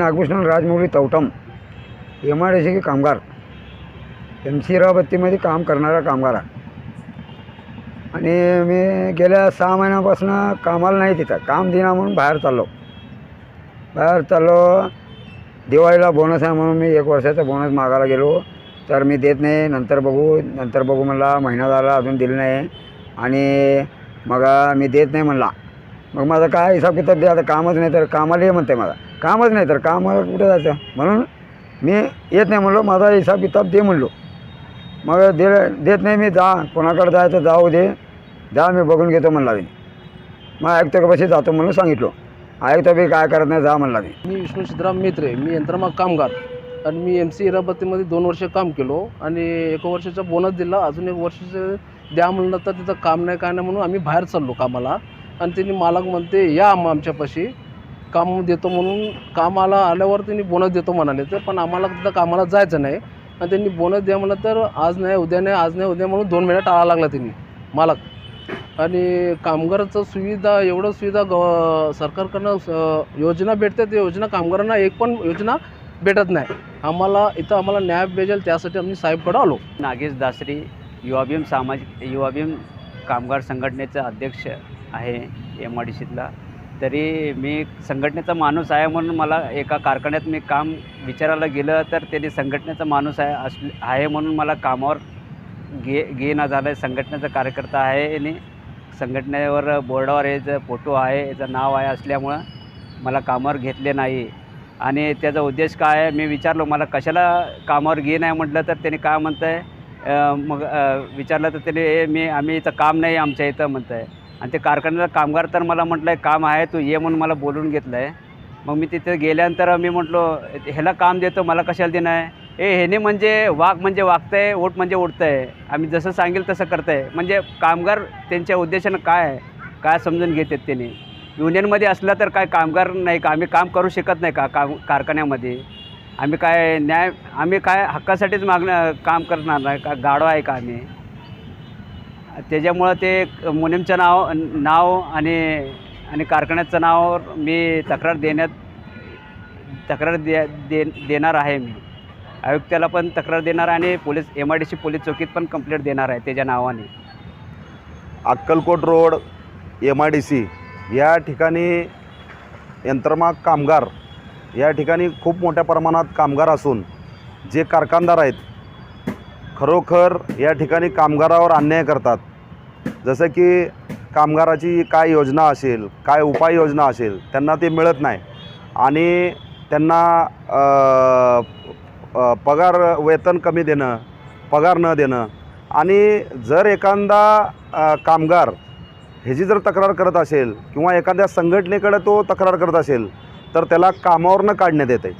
Nagbhushan Rajamouli Tavatam M I D C कामगार M C राबत्तीमध्ये काम करणारा कामगार आहे. आणि मी गेल्या सहा महिन्यापासून कामाला नाही तिथं. काम दिना म्हणून बाहेर चाललो. बाहेर चाललो. दिवाळीला बोनस आहे म्हणून मी एक वर्षाचा बोनस मागायला गेलो. तर मी देत नाही. नंतर बघू. नंतर बघू म्हणला. महिना झाला. अजून दिलं नाही. आणि मग मी देत नाही म्हणला. मग माझा काय हिसाब किताब दे आता कामच नाही तर कामाला ये म्हणते मला. कामच नाही तर कामाला कुठे जायचं? म्हणून मी येत नाही म्हणलो माझा हिसाब किताब दे म्हणलो. मग दे देत नाही मी जा कोणाकडे जायचं जाऊ दे. जा मी बघून घेतो म्हणला मी. मग ऐकतो जातो म्हणून सांगितलो. ऐकतो बी काय करत नाही जा म्हणला मी. मी विष्णू सिद्धराम मित्रे मी यंत्रमाग कामगार. आणि मी एम सी इराबतीमध्ये दोन वर्ष काम केलो आणि एक वर्षाचा बोनस दिला. अजून एक वर्षाचं द्या म्हणलं तर तिथं काम नाही काय नाही म्हणून आम्ही बाहेर चाललो कामाला. आणि त्यांनी मालक म्हणते या आम आमच्यापाशी. काम देतो म्हणून कामाला आल्यावर त्यांनी बोनस देतो म्हणाले तर पण आम्हाला तिथं कामाला जायचं नाही. आणि त्यांनी बोनस द्या म्हणलं तर आज नाही उद्या नाही आज नाही उद्या म्हणून दोन महिन्या टाळा लागला त्यांनी मालक. आणि कामगाराचं सुविधा एवढं सुविधा गव सरकारकडनं योजना भेटते ते योजना कामगारांना एक पण योजना भेटत नाही. आम्हाला इथं आम्हाला न्याय भेटेल त्यासाठी आम्ही साहेबकडं आलो. नागेश दासरी युवाभीम सामाजिक युवाभीम कामगार संघटनेचे अध्यक्ष. आहे एम आय डी सीतला तरी मी संघटनेचा माणूस आहे म्हणून मला एका कारखान्यात मी काम विचारायला गेलं तर त्यांनी संघटनेचा माणूस आहे अस आहे म्हणून मला कामावर घे घेणं झालं आहे संघटनेचा कार्यकर्ता आहे आणि संघटनेवर बोर्डावर याचं फोटो आहे याचं नाव आहे असल्यामुळं मला कामावर घेतले नाही. आणि त्याचा उद्देश काय आहे मी विचारलो मला कशाला कामावर घे नाही म्हटलं तर त्यांनी काय म्हणतं आहे मग विचारलं तर त्याने "ए, मी आम्ही इथं काम नाही आमच्या इथं म्हणतं आहे आणि ते कारखान्याला कामगार तर मला म्हटलं आहे काम आहे तू ये म्हणून मला बोलून घेतलं आहे मग मी तिथे गेल्यानंतर मी म्हटलो ह्याला काम देतो मला कशाला देणं आहे ए ह्याने म्हणजे वाघ म्हणजे वागतं आहे ओट म्हणजे उडतं आहे आम्ही जसं सांगेल तसं करतं आहे म्हणजे कामगार त्यांच्या उद्देशानं काय आहे? काय समजून घेतात त्यांनी? युनियनमध्ये असला तर काय कामगार नाही का? आम्ही काम करू शकत नाही का काम कारखान्यामध्ये? आम्ही काय न्याय आम्ही काय हक्कासाठीच मागणं काम करणार नाही का? गाडो आहे का आम्ही? त्याच्यामुळं ते मुनीमचं नाव नाव आणि आणि कारखान्याचं नावावर मी तक्रार देण्यात तक्रार दे दे देणार आहे मी. आयुक्ताला पण तक्रार देणार आणि police M I D C police चौकीत पण कंप्लेंट देणार आहे त्याच्या नावाने. Akkalkot road M I D C या ठिकाणी यंत्रमाग कामगार या ठिकाणी खूप मोठ्या प्रमाणात कामगार असून जे कारखानदार आहेत खरोखर या ठिकाणी कामगारावर अन्याय करतात. जसं की कामगाराची काय योजना असेल काय उपाययोजना असेल त्यांना ते मिळत नाही. आणि त्यांना पगार वेतन कमी देणं पगार न देणं. आणि जर एखादा कामगार ह्याची जर तक्रार करत असेल किंवा एखाद्या संघटनेकडे तो तक्रार करत असेल तर त्याला कामावरनं काढण्यात येते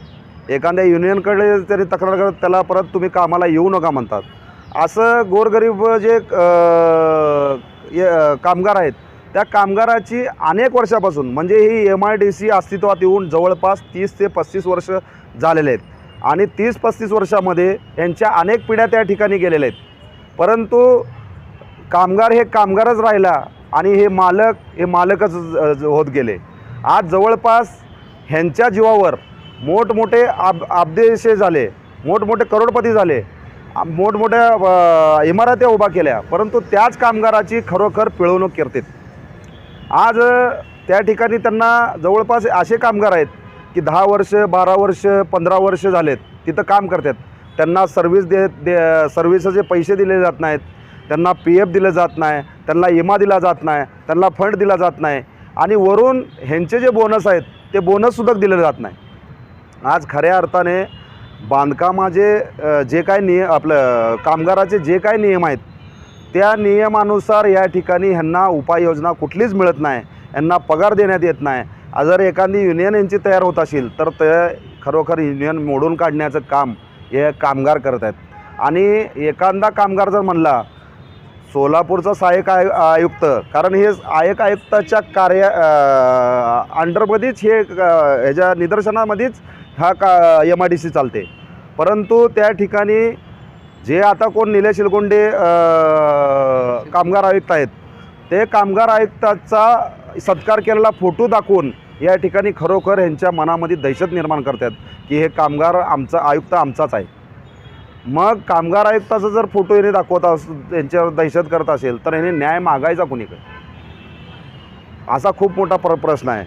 एखाद्या युनियनकडे तरी तक्रार करत त्याला परत तुम्ही कामाला येऊ नका म्हणतात. असं गोरगरीब जे य- कामगार आहेत त्या कामगाराची अनेक वर्षापासून म्हणजे ही एम आय डी सी अस्तित्वात येऊन जवळपास तीस ते पस्तीस वर्ष झालेले आहेत. आणि तीस पस्तीस वर्षामध्ये यांच्या अनेक पिढ्या त्या ठिकाणी गेलेल्या आहेत. परंतु कामगार हे कामगारच राहिला आणि हे मालक हे मालकच होत गेले. आज जवळपास ह्यांच्या जीवावर मोठमोठे आब आबदेशे झाले मोठमोठे करोडपती झाले मोठमोठ्या इमारत्या उभा केल्या परंतु त्याच कामगाराची खरोखर पिळवणूक करतात. आज त्या ठिकाणी त्यांना जवळपास असे कामगार आहेत की दहा वर्ष बारा वर्ष पंधरा वर्ष झालेत तिथं काम करतात. त्यांना सर्व्हिस दे दे सर्व्हिसचे पैसे दिले जात नाहीत त्यांना पी एफ दिलं जात नाही त्यांना इमा दिला जात नाही त्यांना फंड दिला जात नाही. आणि वरून ह्यांचे जे बोनस आहेत ते बोनससुद्धा दिले जात नाही. आज खऱ्या अर्थाने बांधकामाचे जे काय निय आपलं कामगाराचे जे काय नियम आहेत त्या नियमानुसार या ठिकाणी ह्यांना उपाययोजना कुठलीच मिळत नाही. यांना पगार देण्यात येत नाही. जर एखादी युनियन यांची तयार होत असेल तर ते खरोखर युनियन मोडून काढण्याचं काम हे कामगार करत आहेत. आणि एखादा कामगार जर म्हणला सोलापूरचा सहाय्यक आय आयुक्त कारण हे सहाय्यक आयुक्ताच्या कार्य अंडरमध्येच हे ह्याच्या निदर्शनामध्येच हा का एम आय डी सी चालते. परंतु त्या ठिकाणी जे आता कोण निलेश शिलगोंडे कामगार आयुक्त आहेत ते कामगार आयुक्ताचा सत्कार केलेला फोटो दाखवून या ठिकाणी खरोखर ह्यांच्या मनामध्ये दहशत निर्माण करतात की हे कामगार आमचा आयुक्त आमचाच आहे. मग कामगार आयुक्ताचा जर फोटो याने दाखवत अस यांच्यावर दहशत करत असेल तर याने न्याय मागायचा कुणीकडे? असा खूप मोठा प्र प्रश्न आहे.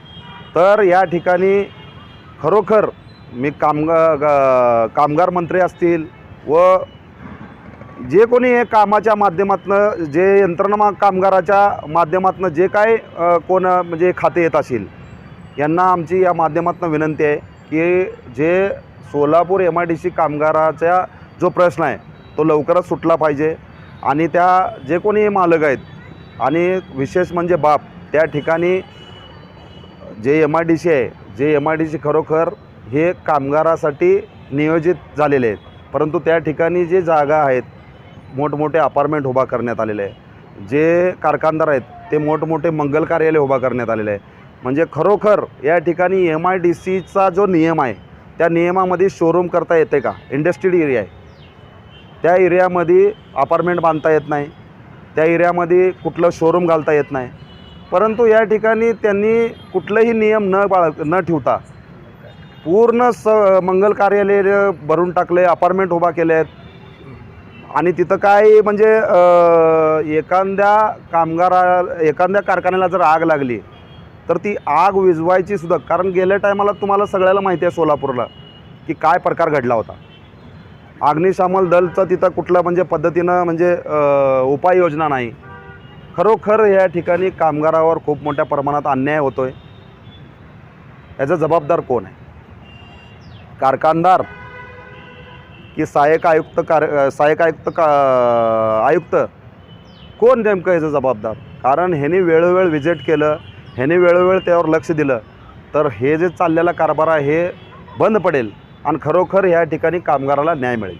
तर या ठिकाणी खरोखर मी कामगार कामगार मंत्री असतील व जे कोणी हे कामाच्या माध्यमातनं जे यंत्रणा कामगाराच्या माध्यमातनं जे काय कोण म्हणजे खाते येत असेल यांना आमची या माध्यमातून विनंती आहे की जे Solapur M I D C कामगाराचा जो प्रश्न आहे तो लवकरच सुटला पाहिजे आणि त्या जे कोणी मालक आहेत आणि विशेष म्हणजे बाप त्या ठिकाणी जे एम आय डी सी आहे जे एम आय डी सी खरोखर हे कामगारासाठी नियोजित झालेले आहेत. परंतु त्या ठिकाणी जे जागा आहेत मोठमोठे अपार्टमेंट उभा करण्यात आलेले आहे जे कारखानदार आहेत ते मोठमोठे मंगल कार्यालय उभा करण्यात आलेले आहे म्हणजे खरोखर या ठिकाणी एम आय डी सीचा जो नियम आहे त्या नियमामध्ये शोरूम करता येते का? इंडस्ट्रीड एरिया आहे. त्या एरियामध्ये अपार्टमेंट बांधता येत नाही. त्या एरियामध्ये कुठलं शोरूम घालता येत नाही. परंतु या ठिकाणी त्यांनी कुठलंही नियम न बाळ न ठेवता पूर्ण स मंगल कार्यालय भरून टाकले अपार्टमेंट उभा केले आहेत आणि तिथं काय म्हणजे एखाद्या कामगारा एखाद्या कारखान्याला जर आग लागली तर ती आग विजवायची सुद्धा कारण गेल्या टायमाला तुम्हाला सगळ्याला माहिती आहे सोलापूरला की काय प्रकार घडला होता. अग्निशामक दलचं तिथं कुठलं म्हणजे पद्धतीनं म्हणजे उपाययोजना नाही. खरोखर या ठिकाणी कामगारावर खूप मोठ्या प्रमाणात अन्याय होतो आहे याचा जबाबदार कोण आहे? कारखानदार की सहाय्यक आयुक्त कार सहायक सहाय्यक आयुक्त का आयुक्त? कोण नेमकं ह्याचं जबाबदार? कारण ह्याने वेळोवेळ विजिट केलं ह्याने वेळोवेळ त्यावर लक्ष दिलं. तर हे जे चाललेला कारभार आहे हे बंद पडेल आणि खरोखर ह्या ठिकाणी कामगाराला न्याय मिळेल.